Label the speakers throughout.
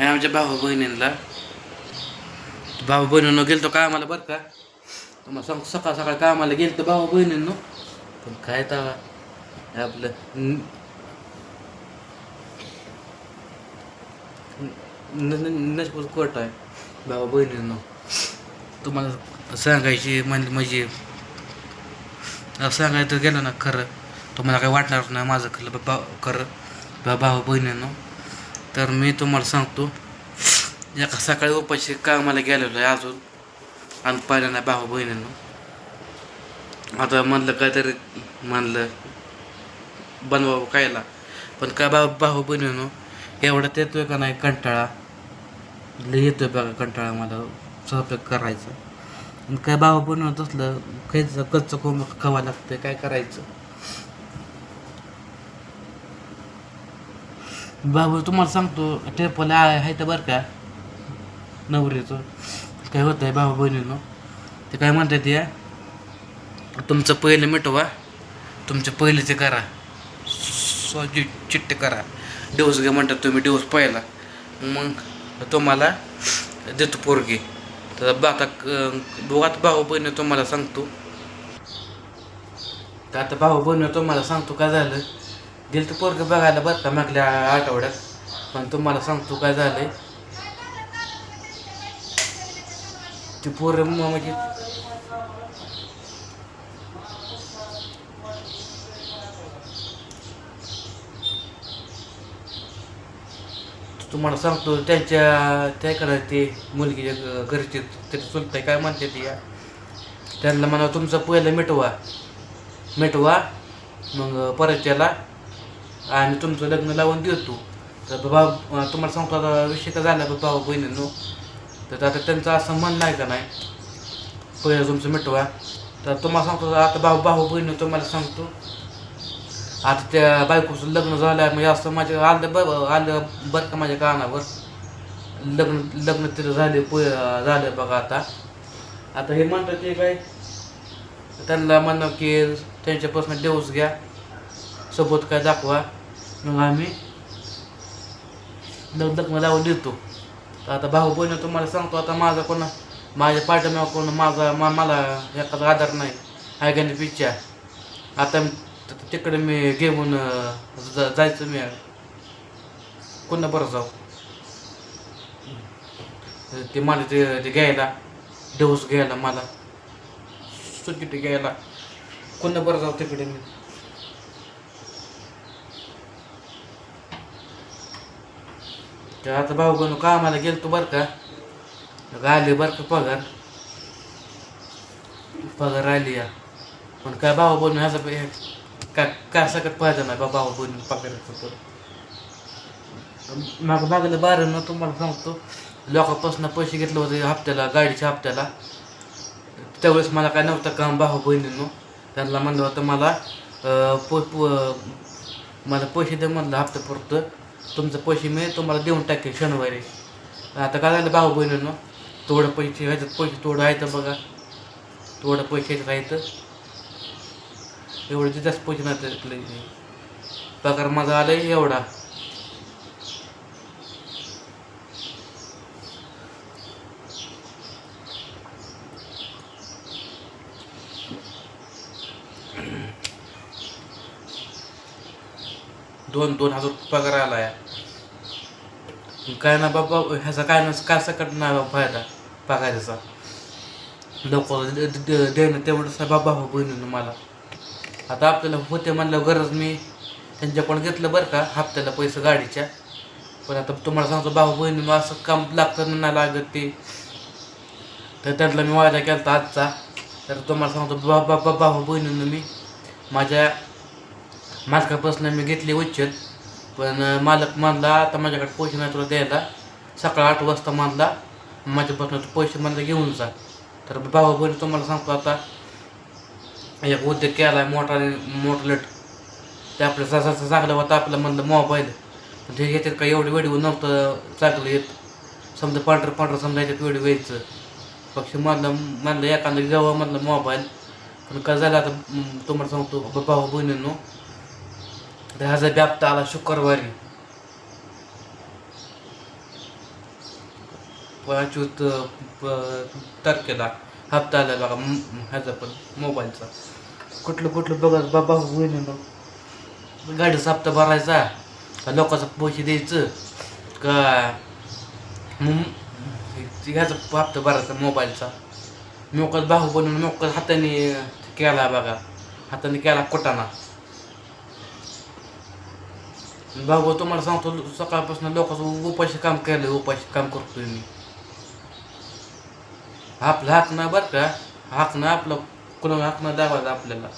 Speaker 1: आणि आमच्या भाऊ बहिणींना भाऊ बहिणींनो गेलतो कामाला बरं का? तुम्हाला सांग सकाळ सकाळ कामाला गेलतो भाऊ बहिणींनो. पण काय तवा आपलं न- न- आहे भाऊ बहिणींनो. तुम्हाला सांगायची म्हणजे म्हणजे सांगायचं गेलं ना खरं तुम्हाला काही वाटणार नाही माझं खरं बा खरं बा भाऊ बहिणींनो. तर मी तुम्हाला सांगतो एका सकाळी उपाशी कामाला गेलेलो आहे अजून आणि पहिल्यांदा भाऊ बहिणींनो. आता म्हणलं काहीतरी म्हणलं बनवावं कायला पण काय भाऊ भाऊ बहिणींनो एवढं येतोय का नाही कंटाळा? येतोय बघा कंटाळा मला स्वयंपाक करायचा. आणि काय भाऊ बनवत असलं खायचं कच्चं कोंब खावा लागतं काय करायचं? बाबू तुम्हाला सांगतो टेपल आहे तर बरं का? नवरीचं. काय होतं आहे भाऊ बहिणीनं? ते काय म्हणतात या? तुमचं पहिलं मिटवा तुमचं पहिलं ते करा. स्वजी चिट्टे करा. दिवस घ्या म्हणतात तुम्ही दिवस पहिला. मग तुम्हाला देतो पोरगी. तर बा आता क- आता भाऊ बहिणी तुम्हाला सांगतो. तर आता भाऊ बहिणी तुम्हाला सांगतो काय झालं? गेलं तर पोरगं बघायला बरं का मागल्या आठवड्यात. पण तुम्हाला सांगतो काय झालंय? ते पोरं म्हणजे तुम्हाला सांगतो त्यांच्या त्याकडे ते मुलगीच्या घरचे ते चुलताय काय म्हणते ती या? त्यांना म्हणा तुमचं पहिलं मिटवा मिटवा मग परत त्याला आणि तुमचं लग्न लावून देतो. तर बाबा तुम्हाला सांगतो आता विषय का झाला भाऊ बहिणींनो. तर आता त्यांचं असं म्हणणं आहे का नाही? पहिलं तुमचं मिटवा. तर तुम्हाला सांगतो आता भाऊ भाऊ बहिणी तुम्हाला सांगतो. आता त्या बायकोचं लग्न झालं म्हणजे असं माझ्या आलं ब आलं बरं का माझ्या कानावर? लग्न लग्न तिथं झाले पो झालं बघा आता. आता हे म्हणतात ते काय? त्यांना म्हणणं की त्यांच्यापासून देऊस घ्या. सोबत काय दाखवा. मग आम्ही लग लग्न लावून देतो तर आता भाऊ बहिणी तुम्हाला सांगतो आता माझा कोणा माझ्या पाठिंबा कोण माझा मा मला एखादा आधार नाही आहे का नाही पिच्च्या. आता तिकडे मी घेऊन जायचं मी. कोणा बरं जाऊ? ते मला ते ते घ्यायला डोस घ्यायला मला. सुट्टी घ्यायला. कोणा बरं जाऊ तिकडे मी? तर आता भाऊ बनू कामाला गेलतो बरं का. आले बरं का पगार? पगार आली या. पण काय भाऊ बनू ह्याचा पे- का काय सकट पाहिजे नाही बा भाऊ बनून पगार होतो माग मागलं बारं ना तुम्हाला सांगतो. लोकांपासून पैसे घेतले होते हप्त्याला गाडीच्या हप्त्याला. त्यावेळेस मला काय नव्हतं काम भाऊ बहिणींनो त्यांना म्हणलं होतं मला पो मला पैसे दे म्हणलं हप्ता पुरतं. तुमचं पैसे मी तुम्हाला देऊन टाकेल शनिवारी. आता काय झालं भाऊ बहिणींनो थोडं पैसे ह्याच्यात पैसे थोडं आहे तर बघा. थोडं पैसे ह्याच्यात आहे तर जास्त पैसे नाही त्यातले. पगार माझा आला एवढा. दोन दोन हजार रुपये पगार आला आहे काय ना बाबा ह्याचा काय ना काय सकट ना फायदा पगाराचा लोक देणं तेवढंच बाबा हो बहिणीनं मला. आता आपल्याला होते म्हणलं गरज मी त्यांच्याकडून घेतलं बरं का हप्त्याला पैसे गाडीच्या. पण आता तुम्हाला सांगतो बाबा बहिणीनं असं काम लागतं नाही लागत ते. तर त्यातला मी वाजा केला आजचा. तर तुम्हाला सांगतो बाबा बाबा भाऊ बहिणीनं मी माझ्या मालकापासून मी घेतली उच्चत पण मालक मानला आता माझ्याकडे पैसे नाही तुला द्यायला. सकाळ आठ वाजता मानला माझ्यापासून पैसे मला घेऊन जा. तर भाऊ बहिणी तुम्हाला सांगतो आता एक उद्योग केला आहे मोठा मोटलेट ते आपल्या जसं चांगलं होतं आपलं म्हणलं मोबाईल. पण ते घेतात काय एवढी वेळी नव्हतं चांगलं येत. समजा पांढरं पांढरं समजा याच्यात वेळी व्हायचं पक्ष मानलं म्हणलं एखादं घ्यावं म्हणलं मोबाईल. पण का झालं आता तुम्हाला सांगतो भाऊ बहिणींनो ह्याचा व्याप्त आला शुक्रवारी. पंचवीस प- तारखेला हप्ता आला बघा ह्याचा पण मोबाईलचा. कुठलं कुठलं बघा बाबा बहिणीनं गाडीचा हप्ता भरायचा का लोकांचा पैसे द्यायचं का मग ह्याचा हप्ता भरायचा मोबाईलचा. मोकाच भाऊ बनवून मोकाच हाताने केला बघा हाताने केला कोटाना भाऊ तुम्हाला सांगतो सकाळपासून लोकांचं उपाशी काम केलं उपाशी काम करतोय मी. आपलं हाक ना बरं का हाक ना आपलं कुणा हाक ना दाबायचा आपल्याला.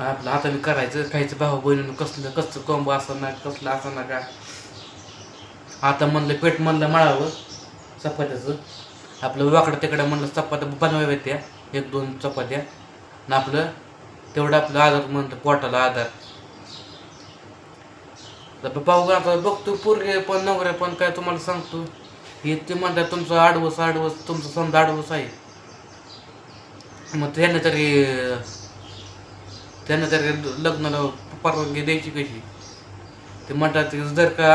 Speaker 1: आपलं हाताने करायचं खायचं भाऊ बहिणीनं कसलं कसलं कोंब असं ना कसलं असं ना का? आता म्हणलं पेट म्हणलं मळावं चपात्याचं. आपलं वाकडं तिकडं म्हणलं चपात्या बनवाव्या त्या एक दोन चपात्या. आणि आपलं तेवढं आपलं आधार म्हणतो पोटाला आधार. तर भाऊ आता बघतो पोरगे पण नवऱ्या पण काय तुम्हाला सांगतो? हे ते म्हणतात तुमचं आडवस आडवस तुमचं समजा आडवस आहे. मग त्यांना तरी त्यांना तरी लग्नाला परवानगी द्यायची कशी? ते म्हणतात जर का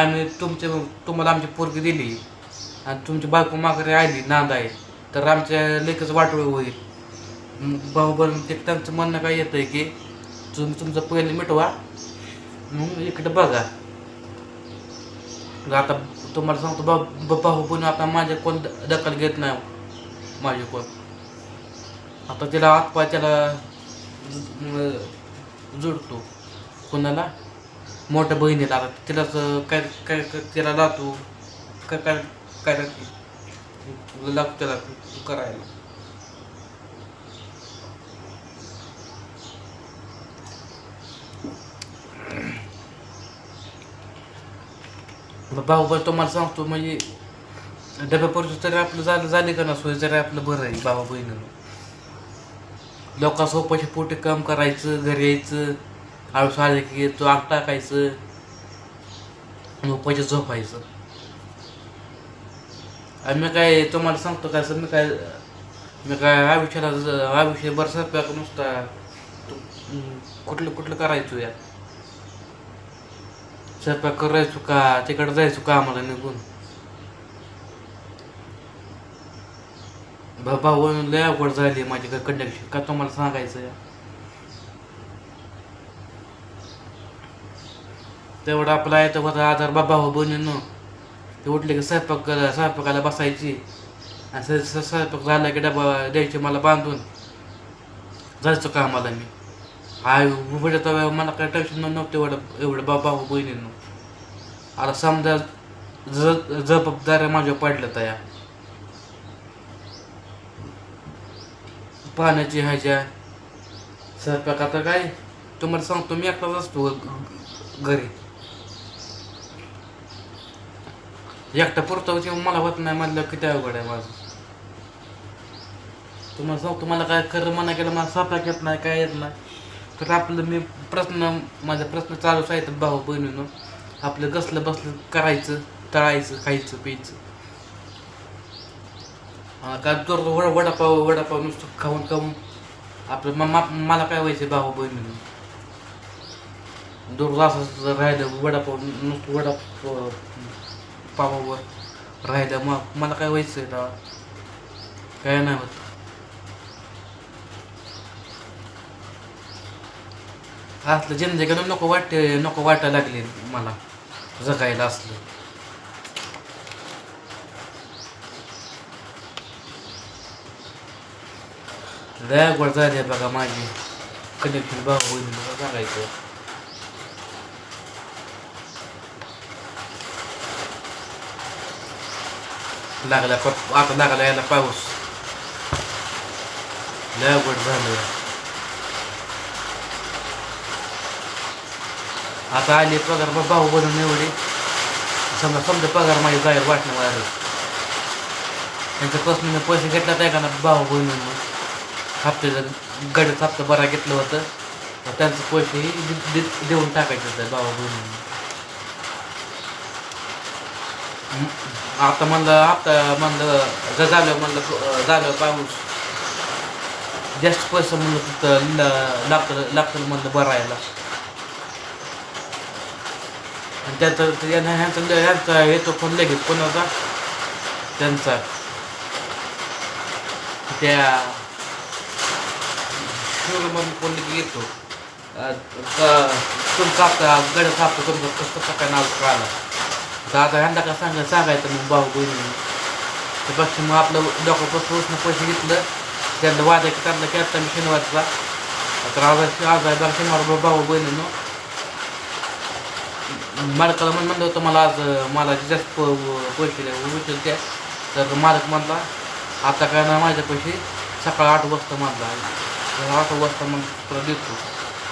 Speaker 1: आम्ही तुमचे तुम्हाला आमची पोरगी दिली आणि तुमची बायको माघारी आली नांद आहे तर आमच्या लेखच वाटोळी होईल. भाऊ ते त्यांचं म्हणणं काय येतं आहे की तुम्ही तुमचं पहिले मिटवा मग इकडं बघा. आता तुम्हाला सांगतो बा भाऊ पण आता माझ्या कोण दखल घेत नाही माझे कोण. आता तिला आत्पा त्याला ज- जुडतो. कोणाला? मोठ्या बहिणीला. आता तिलाच काय काय काय तिला जातो काय काय काय लागतो त्याला करायला. भाऊ बरं तुम्हाला सांगतो म्हणजे डबे परिस्थिती तरी आपलं झालं झाले का ना सोय जरी आपलं बरं आहे बाबा बहिणीनं. लोका सोपाशी पोटे काम करायचं घरी यायचं आळस आले की तो आग टाकायचं झोपायचं झोपायचं. आणि मी काय तुम्हाला सांगतो काय सर मी काय मी काय आयुष्याला हा विषय बरसात पॅक नुसता कुठलं कुठलं करायचो या. स्वयंपाक करायचो का तिकडं जायचो का आम्हाला निघून. बाबा भाऊ लय अवघड झाली माझी कंडक्शन का तुम्हाला सांगायचं या तेवढा आपला आहे होता आधार बाबा हो बनून ते उठले की स्वयंपाक करा- स्वयंपाकाला बसायची. आणि स्वयंपाक झाला की डबा द्यायची मला बांधून. जायचो का आम्हाला मी. आय उभं तेव्हा मला काय टेन्शन नव्हतं एवढं एवढं बाबा हो बहिणीनं. आता समजा ज जबाबदाऱ्या माझ्या पडल्या तया पाण्याची ह्याच्या स्वयंपाक आता काय? तुम्हाला सांगतो मी एकटाच असतो घरी. एकटा पुरतो किंवा मला होत नाही म्हणलं किती अवघड आहे माझं. तुम्हाला सांगतो मला काय खरं म्हणा केलं मला स्वयंपाक येत नाही काय येत नाही. तर आपलं मी प्रश्न माझा प्रश्न चालूच आहे तर भाऊ बहिणीनं आपलं कसलं बसलं करायचं तळायचं खायचं प्यायचं. का काय तर वडा वडापाव वडापाव नुसतं खाऊन खाऊन. आपलं मा- मला काय व्हायचं भाऊ बहिणीनं दूर असं राहिलं वडापाव नुसतं वडापाव पावावर राहिलं. मग मला काय व्हायचं आहे काय नाही होत. असलं जिंदगीला नको वाटते नको वाटायला लागले मला जगायला असलं. लय अवघड झाली आहे बघा माझी. कनेक्शन भाऊ होईल मला सांगायचं. लागला आता लागला यायला पाऊस. लय अवघड झालं. आता आले पगार बा- भाऊ बनून एवढे. समजा समजा पगार माझी जाहीर वाटणं वाढ त्यांच्या पसनं पैसे घेतला त्या का ना भाऊ बहिणी हप्त्याचं गडच हप्ता बरा घेतलं होतं तर त्यांचे पैसेही देऊन टाकायचे होतं भाऊ बहिणीनं आता म्हणलं हप्ता म्हणलं जर झालं म्हणलं झालं पाऊस. जास्त पैसे म्हणलं तिथं लागतं लागतं म्हणलं भरायला आणि त्याचा यांना ह्यांचा येतो फोन लगेच कोणाचा? त्यांचा. त्या शोरूममध्ये फोन येतो का- तुमचा आता गड सापतो तुमचं कसं काय नाव कळालं? तर आता ह्यांना काय सांगा सांगायचं मग भाऊ बहिणी. त्यापेक्षा मग आपलं डॉक्टरपासून उष्ण पैसे घेतलं. त्यांना वाजायचं त्यांना केला मी शनिवारचा. तर आज आज आहे शनिवार भाऊ बहिणीनं मालकाला म्हण म्हणलं होतं मला आज अं, मला जास्त प- पैसे उचल त्या तर मालक म्हणला आता काय ना माझे पैसे सकाळ आठ वाजता म्हणला आठ वाजता मग तुला देतो.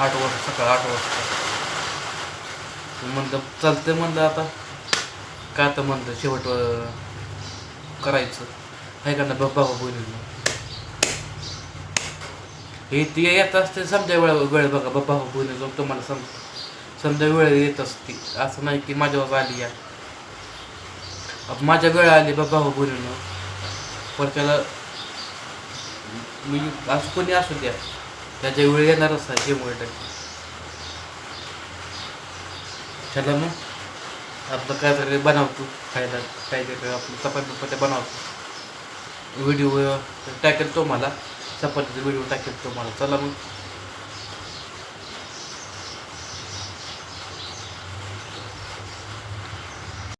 Speaker 1: आठ वाजता सकाळ आठ वाजता. म्हणलं चालतं म्हणलं आता. काय तर म्हणलं शेवट करायचं. आहे का ना बाबा बोललं हे ती येत असते समजा वेळ वेळ बघा बाबा बोलून तुम्हाला समजा समजा वेळ येत असते. असं नाही की माझ्यावर आली या. माझ्या वेळ आली बाबा बोलून हो पण त्याला मी असं कोणी असू द्या. त्याच्या वेळ येणारच नाही शंभर टक्के चला मग. आपलं काय तरी बनवतो. खायला काहीतरी आपलं चपाती बिपाती बनवतो. व्हिडिओ टाकेल तो मला. चपातीचा व्हिडिओ टाकेल तो मला. चला मग.